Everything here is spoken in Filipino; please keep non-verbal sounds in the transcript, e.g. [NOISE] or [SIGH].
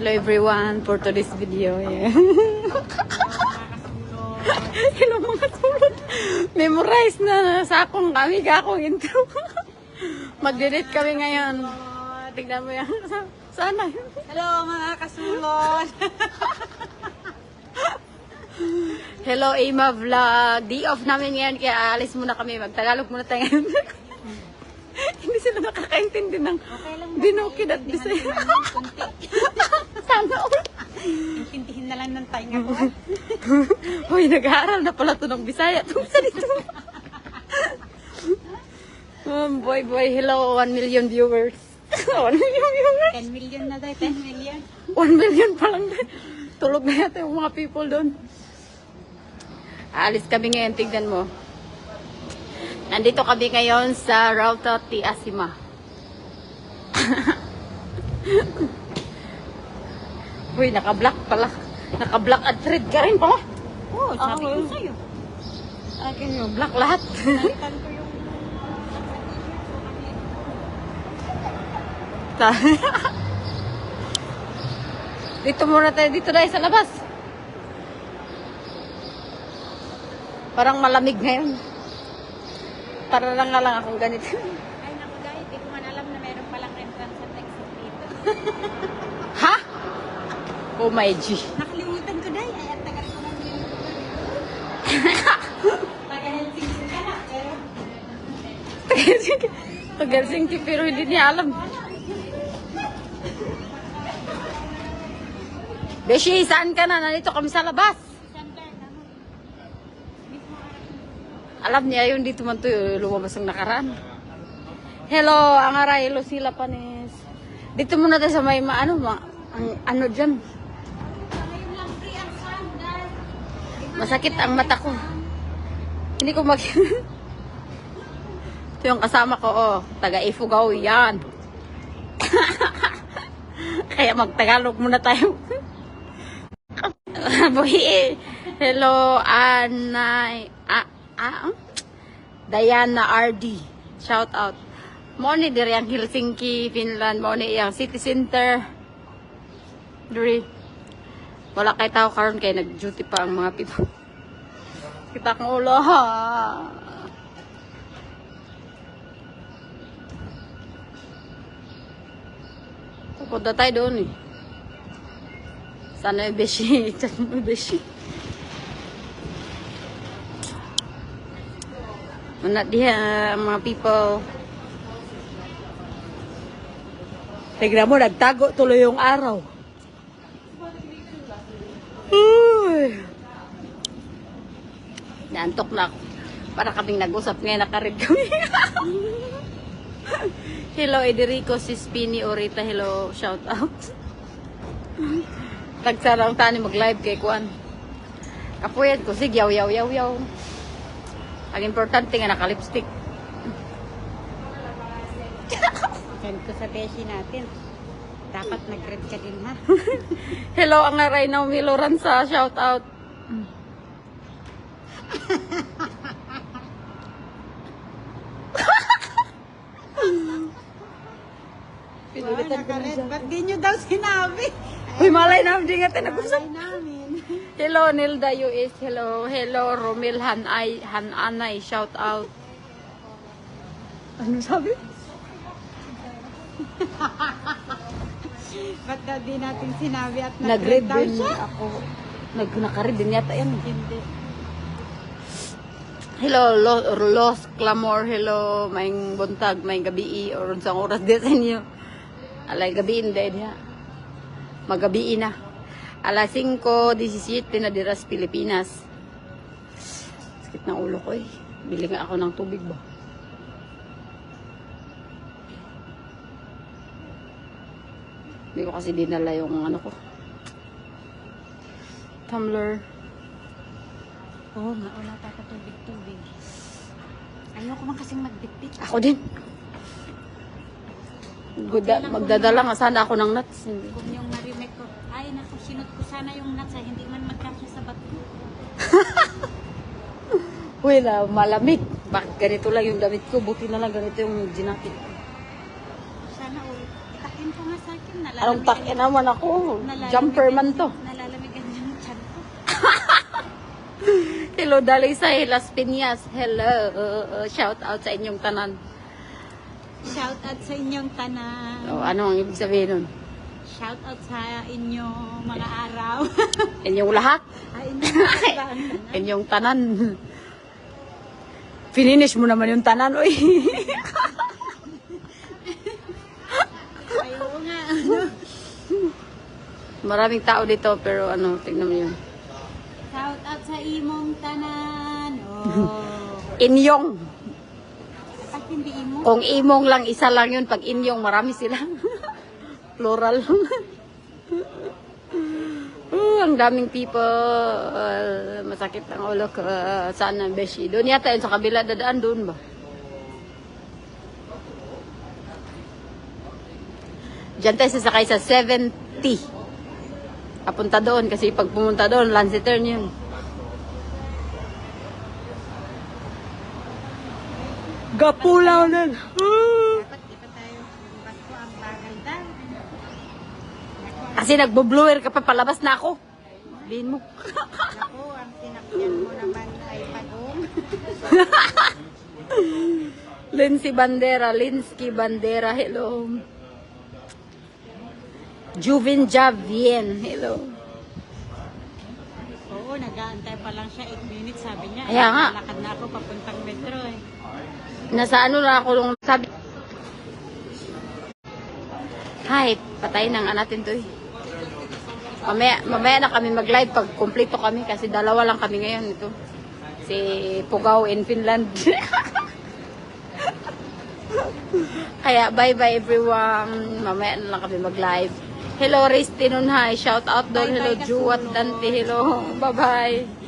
Hello everyone for today's video. Yeah. [LAUGHS] Hello mga sulod. Memorize na sa akong kami ka akong intro. [LAUGHS] Mag-delete kami ngayon. Tignan mo yan. Sana. Hello mga kasulod! [LAUGHS] Hello Ima Vlog. Day off namin ngayon kaya alis muna kami. Magtagalog muna tayo ngayon. Hindi sila nakakaintindi ng Okay lang Dinokid at Bisaya. Sana all. Intindihin na lang ng tainga ko. [LAUGHS] Hoy, nag-aaral na pala to ng Bisaya. Ito sa dito. Um, boy, boy, hello, 1 million viewers. [LAUGHS] 1 million viewers? 10 million na tayo, 10 million. 1 million pa lang. Tulog na yata yung mga people doon. Alis kami ngayon, tignan mo. Nandito kami ngayon sa Rauta T. [LAUGHS] Uy, naka-black pala. Naka-black at red ka rin pala. Oo, oh, sabi ko well. sa'yo. Akin yung black lahat. Nalitan ko yung... dito muna tayo, dito tayo sa labas. Parang malamig ngayon. Para lang nga lang akong ganito. Ay naku dahil, di ko man alam na meron palang entrance at exit dito. [LAUGHS] Oh my G. Nakalimutan ko dahil, ay ang tagal ko nang. Taga-Helsinki ka na, [LAUGHS] pero... Pag Helsinki pero hindi niya alam. Beshi, saan ka na? Nandito kami sa labas. Alam niya yun, dito man to lumabas ang nakaraan. Hello, ang aray, hello sila panis. Dito muna tayo sa may ma, ano, ma, ang, ano dyan. Ngayon lang free ang sun, dahil... Masakit ang mata ko. Hindi ko mag... Ito yung kasama ko, oh. Taga Ifugao, yan. [LAUGHS] Kaya magtagalog muna tayo. [LAUGHS] Boy, hello, Anay. Ah, ah, Diana RD. Shout out. Mo ni diri ang Helsinki, Finland. Mo ni ang city center. Diri. Wala kay tao karon kay nag-duty pa ang mga people. [LAUGHS] Kita kong ulo ha. Pupunta tayo doon eh. Sana yung beshi. Sana [LAUGHS] yung beshi. Mana diha mga people. Tignan mo, nagtago tuloy yung araw. Uy. Naantok na ako. Para kaming nag-usap ngayon, nakarid kami. [LAUGHS] hello, Ederico, si Spini, Orita, hello, shout out. [LAUGHS] Tagsarang tani mag-live kay Kuan. Kapuyad ko, sige, yaw, yaw, yaw, yaw. Ang importante nga naka-lipstick. [LAUGHS] Send ko sa beshi natin. Dapat nag-red ka din ha. Hello, ang aray na umiloran sa shout out. Pinulitan ko na. Ba't di nyo daw sinabi? Uy, malay na, hindi nga tayo nag-usap. Malay namin. Hello, Nilda US. Hello, hello, Romil Hanay, Hananay. Shout out. Ano sabi? [LAUGHS] Ba't daw di natin sinabi at Nag-read daw siya? ako. Nag nakaread din yata yan. Hindi. Hello, Lo- Los Clamor. Hello, maing buntag, maing gabi or unsang oras din sa inyo. Alay gabi hindi niya. Magabi na. Alas 5:17 na diras Pilipinas. Sakit ng ulo ko eh. Bili nga ako ng tubig ba? Hindi ko kasi dinala yung ano ko. Tumbler. Oo nga, wala pa ka tubig-tubig. Ayoko man kasing magbitbit. Ako din. Guda, magdadala nga sana ako ng nuts. Hindi. Kung yung narinig ko, ay naku, sinot ko sana yung nuts ay hindi man magkasya sa bato. [LAUGHS] Uy, na, malamig. Bakit ganito lang yung damit ko? Buti na lang ganito yung ginakit ko. Sana all. takin ko nga sa akin. Anong Nalalamig tak naman ako? Jumper man to. Nalalamigan yung chan ko. Hello, Dalisay Las Piñas. Hello. Shout out sa inyong tanan. Shout out sa inyong tanan. O, ano ang ibig sabihin nun? Shout out sa inyong mga araw. [LAUGHS] Inyong lahat? Ay, inyong mga tanan. Inyong tanan. Finish mo naman yung tanan, oy. Nga. Ano? Maraming tao dito, pero ano, tignan mo yun. Shout out sa imong tanan. Oh. Inyong. Pag hindi imo, Kung imong lang, isa lang yun. Pag inyong, marami sila. [LAUGHS] Plural. [LAUGHS] oh, ang daming people. Uh, masakit ang ulo ko. Uh, saan ang beshi? Doon yata yun sa kabila. Dadaan doon ba? Diyan tayo sasakay sa 70. Papunta doon kasi pag pumunta doon, Lanciter yun. Gapulaw daw. Kasi nagbo-blower ka pa, palabas na ako. Sabihin mo. Ako, ang sinakyan mo naman ay pagong. [LAUGHS] Lindsay Bandera, Linsky Bandera, hello. Juvin Javien, hello. Oo, nag-aantay pa lang siya 8 minutes, sabi niya. Kaya nga. Lakad na ako papuntang metro eh. Nasa ano na ako nung sabi. Hi, patay nang natin to eh. Mamaya, mamaya na kami mag-live pag kumpleto kami kasi dalawa lang kami ngayon ito. Si Pugaw in Finland. [LAUGHS] Kaya bye-bye everyone. Mamaya na lang kami mag-live. Hello, Riz Tinunhay. Shout out doon. Hello, Juwat. Dante. Hello. Bye-bye.